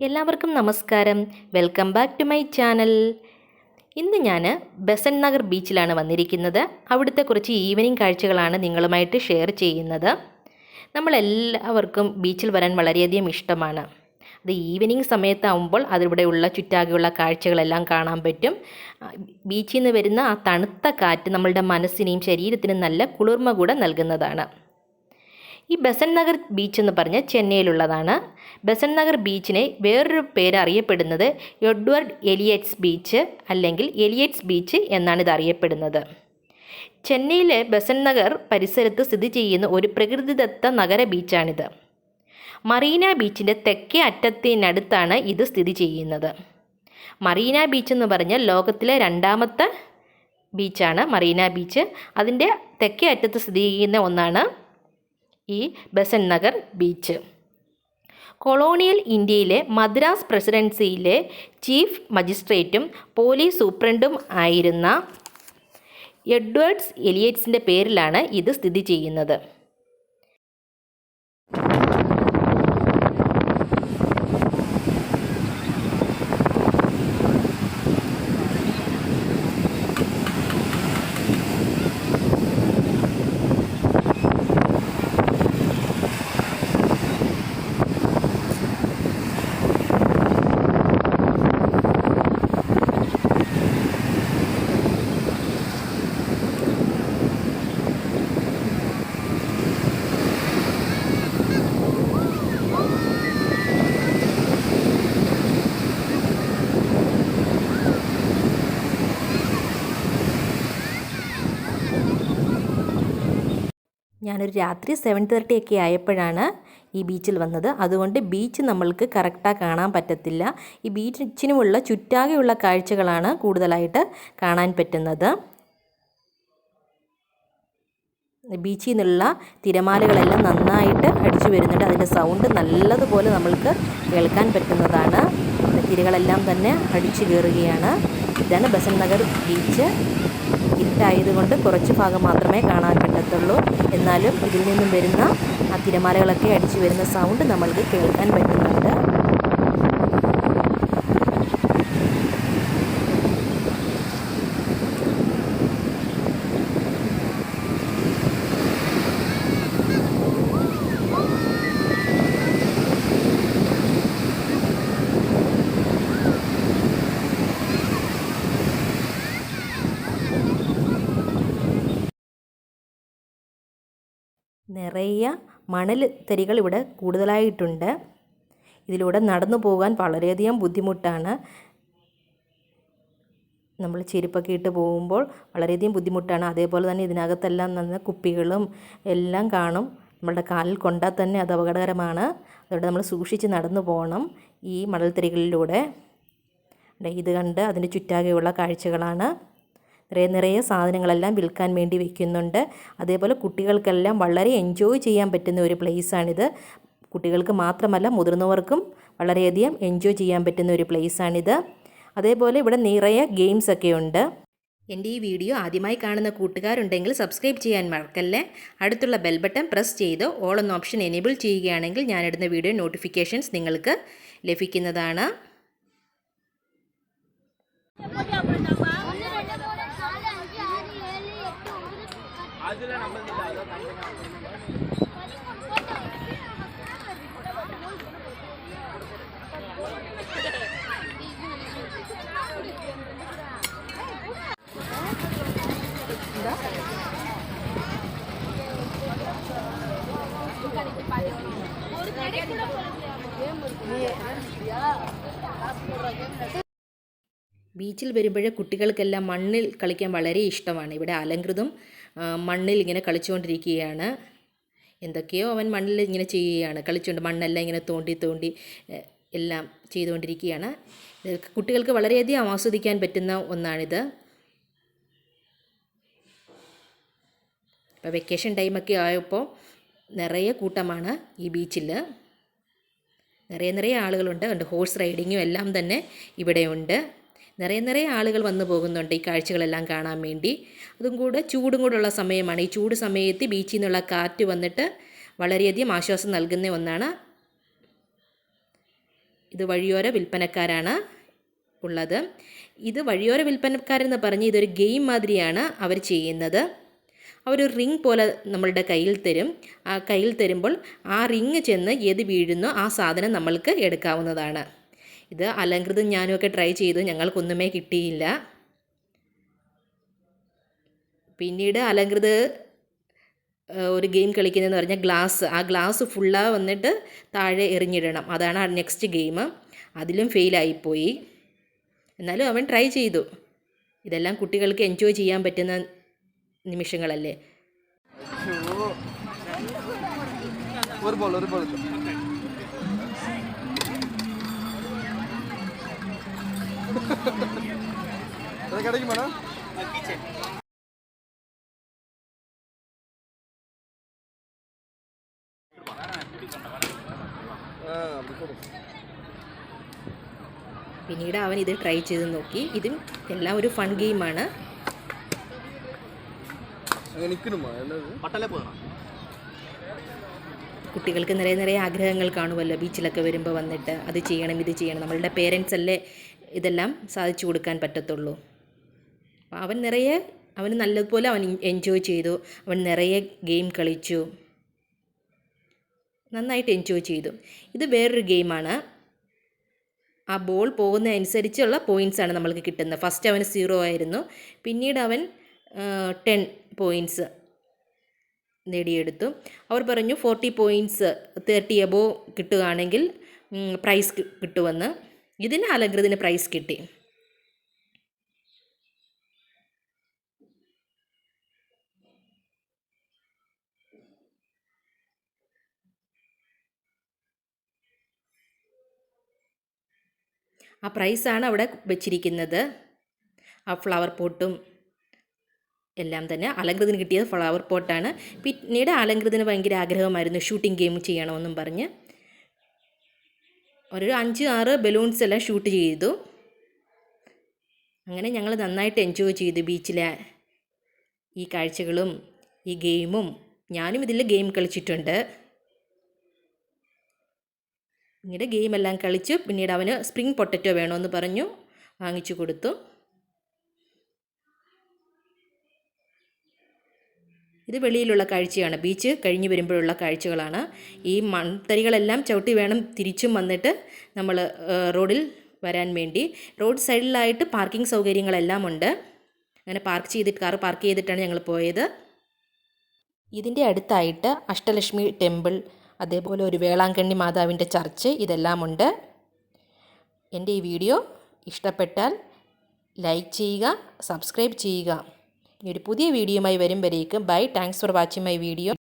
എല്ലാവർക്കും നമസ്കാരം. Welcome back to my channel ഇന്ന് ഞാൻ ബസൻ നഗർ ബീച്ചിലാണ് വന്നിരിക്കുന്നത്. അവിടുത്തെ കുറച്ച് ഈവനിങ് കാഴ്ചകളാണ് നിങ്ങളുമായിട്ട് ഷെയർ ചെയ്യുന്നത്. നമ്മളെല്ലാവർക്കും ബീച്ചിൽ വരാൻ വളരെയധികം ഇഷ്ടമാണ്. അത് ഈവനിങ് സമയത്താവുമ്പോൾ അതിവിടെയുള്ള ചുറ്റാകെയുള്ള കാഴ്ചകളെല്ലാം കാണാൻ പറ്റും. ബീച്ചിൽ നിന്ന് വരുന്ന ആ തണുത്ത കാറ്റ് നമ്മളുടെ മനസ്സിനെയും ശരീരത്തിനും നല്ല കുളിർമ കൂടെ നൽകുന്നതാണ്. ഈ ബസൻ നഗർ ബീച്ച് എന്ന് പറഞ്ഞാൽ ചെന്നൈയിലുള്ളതാണ്. ബസൻ നഗർ ബീച്ചിനെ വേറൊരു പേര് അറിയപ്പെടുന്നത് എഡ്വേർഡ് എലിയറ്റ്സ് ബീച്ച് അല്ലെങ്കിൽ എലിയറ്റ്സ് ബീച്ച് എന്നാണ് ഇത് അറിയപ്പെടുന്നത്. ചെന്നൈയിലെ ബസൻ നഗർ പരിസരത്ത് സ്ഥിതി ചെയ്യുന്ന ഒരു പ്രകൃതിദത്ത നഗര ബീച്ചാണിത് മറീന ബീച്ചിന്റെ തെക്കേ അറ്റത്തിനടുത്താണ് ഇത് സ്ഥിതി ചെയ്യുന്നത്. മറീന ബീച്ച് എന്ന് പറഞ്ഞാൽ ലോകത്തിലെ രണ്ടാമത്തെ ബീച്ചാണ് മറീന ബീച്ച് അതിന്റെ തെക്കേ അറ്റത്ത് സ്ഥിതി ചെയ്യുന്ന ഒന്നാണ് ഈ ബസൻ നഗർ ബീച്ച്. കൊളോണിയൽ ഇന്ത്യയിലെ മദ്രാസ് പ്രസിഡൻസിയിലെ ചീഫ് മജിസ്ട്രേറ്റും പോലീസ് സൂപ്രണ്ടും ആയിരുന്ന എഡ്വേർഡ്സ് എലിയറ്റ്സിന്റെ പേരിലാണ് ഇത് സ്ഥിതി ചെയ്യുന്നത്. ഞാനൊരു രാത്രി സെവൻ തേർട്ടി ഒക്കെ ആയപ്പോഴാണ് ഈ ബീച്ചിൽ വന്നത്. അതുകൊണ്ട് ബീച്ച് നമ്മൾക്ക് കറക്റ്റായി കാണാൻ പറ്റത്തില്ല. ഈ ബീച്ചിനുമുള്ള ചുറ്റാകെയുള്ള കാഴ്ചകളാണ് കൂടുതലായിട്ട് കാണാൻ പറ്റുന്നത്. ബീച്ചിൽ നിന്നുള്ള തിരമാലകളെല്ലാം നന്നായിട്ട് അടിച്ചു വരുന്നുണ്ട്. അതിന്റെ സൗണ്ട് നല്ലതുപോലെ നമ്മൾക്ക് കേൾക്കാൻ പറ്റുന്നതാണ്. തിരകളെല്ലാം തന്നെ അടിച്ചു കയറുകയാണ്. ഇതാണ് ബസൻ നഗർ ബീച്ച്. ഇരുട്ടായതുകൊണ്ട് കുറച്ച് ഭാഗം മാത്രമേ കാണാൻ പറ്റത്തുള്ളൂ. എന്നാലും ഇതിൽ നിന്നും വരുന്ന ആ തിരമാലകളൊക്കെ അടിച്ചു വരുന്ന സൗണ്ട് നമ്മൾക്ക് കേൾക്കാൻ പറ്റുന്നുണ്ട്. നിറയെ മണൽ തരികൾ ഇവിടെ കൂടുതലായിട്ടുണ്ട്. ഇതിലൂടെ നടന്നു പോകാൻ വളരെയധികം ബുദ്ധിമുട്ടാണ്. നമ്മൾ ചെരുപ്പൊക്കെ ഇട്ട് പോകുമ്പോൾ വളരെയധികം ബുദ്ധിമുട്ടാണ്. അതേപോലെ തന്നെ ഇതിനകത്തെല്ലാം നിന്ന് കുപ്പികളും എല്ലാം കാണും. നമ്മളുടെ കാലിൽ കൊണ്ടാൽ തന്നെ അത് അപകടകരമാണ്. അതുകൊണ്ട് നമ്മൾ സൂക്ഷിച്ച് നടന്നു പോകണം ഈ മണൽത്തരികളിലൂടെ ഇത് കണ്ട് അതിന്റെ ചുറ്റാകെയുള്ള കാഴ്ചകളാണ്. നിറയെ നിറയെ സാധനങ്ങളെല്ലാം വിൽക്കാൻ വേണ്ടി വെക്കുന്നുണ്ട്. അതേപോലെ കുട്ടികൾക്കെല്ലാം വളരെ എൻജോയ് ചെയ്യാൻ പറ്റുന്ന ഒരു പ്ലേസാണിത് കുട്ടികൾക്ക് മാത്രമല്ല മുതിർന്നവർക്കും വളരെയധികം എൻജോയ് ചെയ്യാൻ പറ്റുന്ന ഒരു പ്ലേസാണിത് അതേപോലെ ഇവിടെ നിറയെ ഗെയിംസ് ഒക്കെ ഉണ്ട്. എന്റെ ഈ വീഡിയോ ആദ്യമായി കാണുന്ന കൂട്ടുകാരുണ്ടെങ്കിൽ സബ്സ്ക്രൈബ് ചെയ്യാൻ മറക്കല്ലേ? അടുത്തുള്ള ബെൽ ബട്ടൺ പ്രസ് ചെയ്ത് ഓൾ എന്ന ഓപ്ഷൻ എനേബിൾ ചെയ്യുകയാണെങ്കിൽ ഞാനിടുന്ന വീഡിയോ നോട്ടിഫിക്കേഷൻസ് നിങ്ങൾക്ക് ലഭിക്കുന്നതാണ്. ബീച്ചിൽ വരുമ്പോഴേ കുട്ടികൾക്കെല്ലാം മണ്ണിൽ കളിക്കാൻ വളരെ ഇഷ്ടമാണ്. ഇവിടെ അലങ്കൃതും മണ്ണിൽ ഇങ്ങനെ കളിച്ചുകൊണ്ടിരിക്കുകയാണ്. എന്തൊക്കെയോ അവൻ മണ്ണിൽ ഇങ്ങനെ ചെയ്യുകയാണ്. കളിച്ചുകൊണ്ട് മണ്ണെല്ലാം ഇങ്ങനെ തോണ്ടി തോണ്ടി എല്ലാം ചെയ്തുകൊണ്ടിരിക്കുകയാണ്. കുട്ടികൾക്ക് വളരെയധികം ആസ്വദിക്കാൻ പറ്റുന്ന ഒന്നാണിത്. ഇപ്പോൾ വെക്കേഷൻ ടൈമൊക്കെ ആയപ്പോൾ നിറയെ കൂട്ടമാണ് ഈ ബീച്ചിൽ നിറയെ നിറയെ ആളുകളുണ്ട്. ഉണ്ട് ഹോഴ്സ് റൈഡിങ്ങും എല്ലാം തന്നെ ഇവിടെയുണ്ട്. നിറയെ നിറയെ ആളുകൾ വന്നു പോകുന്നുണ്ട് ഈ കാഴ്ചകളെല്ലാം കാണാൻ വേണ്ടി. അതും കൂടെ ചൂടും കൂടെയുള്ള സമയമാണ്. ഈ ചൂട് സമയത്ത് ബീച്ചിൽ നിന്നുള്ള കാറ്റ് വന്നിട്ട് വളരെയധികം ആശ്വാസം നൽകുന്ന ഒന്നാണ്. ഇത് വഴിയോര വിൽപ്പനക്കാരാണ് ഉള്ളത്. ഇത് വഴിയോര വിൽപ്പനക്കാരെന്ന് പറഞ്ഞ് ഇതൊരു ഗെയിം മാതിരിയാണ് അവർ ചെയ്യുന്നത്. അവർ റിങ് പോലെ നമ്മളുടെ കയ്യിൽ തരും. ആ കയ്യിൽ തരുമ്പോൾ ആ റിങ് ചെന്ന് ഏത് വീഴുന്നോ ആ സാധനം നമ്മൾക്ക് എടുക്കാവുന്നതാണ്. ഇത് അലങ്കൃതം ഞാനുമൊക്കെ ട്രൈ ചെയ്തു ഞങ്ങൾക്കൊന്നുമേ കിട്ടിയില്ല. പിന്നീട് അലങ്കൃത് ഒരു ഗെയിം കളിക്കുന്നതെന്ന് പറഞ്ഞാൽ ഗ്ലാസ്. ആ ഗ്ലാസ് ഫുള്ളാ വന്നിട്ട് താഴെ എറിഞ്ഞിടണം. അതാണ് ആ നെക്സ്റ്റ് ഗെയിം അതിലും ഫെയിലായിപ്പോയി എന്നാലും അവൻ ട്രൈ ചെയ്തു. ഇതെല്ലാം കുട്ടികൾക്ക് എൻജോയ് ചെയ്യാൻ പറ്റുന്ന നിമിഷങ്ങളല്ലേ? ഒരു ബോൾ ഒരു ബോൾ அது கிடைக்குமாண்ணா ஆ அப்படி போடு പിന്നീട് അവൻ ഇത് ട്രൈ ചെയ്ത് നോക്കി ഇതും എല്ലാം ഒരു ഫൺ ഗെയിമാണ് அங்கே நிற்கணுமா என்னது പട്ടല്ലേ പോകണം കുട്ടികൾക്ക് നിറയെ നിറയെ ആഗ്രഹങ്ങൾ കാണുമല്ലോ ബീച്ചിലൊക്കെ വരുമ്പോൾ വന്നിട്ട് അത് ചെയ്യണം ഇത് ചെയ്യണം നമ്മളുടെ പേരൻസ് അല്ലേ ഇതെല്ലാം സാധിച്ചു കൊടുക്കാൻ പറ്റത്തുള്ളൂ. അവൻ നിറയെ അവന് നല്ലതുപോലെ അവൻ എൻജോയ് ചെയ്തു. അവൻ നിറയെ ഗെയിം കളിച്ചു. നന്നായിട്ട് എൻജോയ് ചെയ്തു. ഇത് വേറൊരു ഗെയിമാണ് ആ ബോൾ പോകുന്ന അനുസരിച്ചുള്ള പോയിന്റ്സ് ആണ് നമ്മൾക്ക് കിട്ടുന്നത്. ഫസ്റ്റ് അവന് സീറോ ആയിരുന്നു. പിന്നീട് അവൻ ടെൻ പോയിന്റ്സ് നേടിയെടുത്തു. അവർ പറഞ്ഞു ഫോർട്ടി പോയിന്റ്സ് തേർട്ടി എബോ കിട്ടുകയാണെങ്കിൽ പ്രൈസ് കിട്ടുമെന്ന്. ഇതിന് അലങ്കൃതിന് പ്രൈസ് കിട്ടി. ആ പ്രൈസാണ് അവിടെ വെച്ചിരിക്കുന്നത്. ആ ഫ്ലവർ പോട്ടും എല്ലാം തന്നെ അലങ്കൃതിന് കിട്ടിയത് ഫ്ലവർ പോട്ടാണ് പിന്നീട് അലങ്കൃതിന് ഭയങ്കര ആഗ്രഹമായിരുന്നു ഷൂട്ടിംഗ് ഗെയിം ചെയ്യണമെന്നും പറഞ്ഞ്. ഒരു അഞ്ച് ആറ് ബലൂൺസ് എല്ലാം ഷൂട്ട് ചെയ്തു. അങ്ങനെ ഞങ്ങൾ നന്നായിട്ട് എൻജോയ് ചെയ്തു ബീച്ചിലെ ഈ കാഴ്ചകളും ഈ ഗെയിമും ഞാനും ഇതിൽ ഗെയിം കളിച്ചിട്ടുണ്ട്. പിന്നീട് ഗെയിമെല്ലാം കളിച്ചു. പിന്നീട് അവന് സ്പ്രിങ് പൊട്ടറ്റോ വേണമെന്ന് പറഞ്ഞു. വാങ്ങിച്ചു കൊടുത്തു. ഇത് വെളിയിലുള്ള കാഴ്ചയാണ്. ബീച്ച് കഴിഞ്ഞ് വരുമ്പോഴുള്ള കാഴ്ചകളാണ്. ഈ മൺതരികളെല്ലാം ചവിട്ടി വേണം തിരിച്ചും വന്നിട്ട് നമ്മൾ റോഡിൽ വരാൻ വേണ്ടി. റോഡ് സൈഡിലായിട്ട് പാർക്കിംഗ് സൗകര്യങ്ങളെല്ലാം ഉണ്ട്. അങ്ങനെ പാർക്ക് ചെയ്തിട്ട് കാർ പാർക്ക് ചെയ്തിട്ടാണ് ഞങ്ങൾ പോയത്. ഇതിന്റെ അടുത്തായിട്ട് അഷ്ടലക്ഷ്മി ടെമ്പിൾ അതേപോലെ ഒരു വേളാങ്കണ്ണി മാതാവിന്റെ ചർച്ച് ഇതെല്ലാം ഉണ്ട്. എന്റെ ഈ വീഡിയോ ഇഷ്ടപ്പെട്ടാൽ ലൈക്ക് ചെയ്യുക സബ്സ്ക്രൈബ് ചെയ്യുക. ഇനി ഒരു പുതിയ വീഡിയോയുമായി വരും വരേക്കും bye thanks for watching my video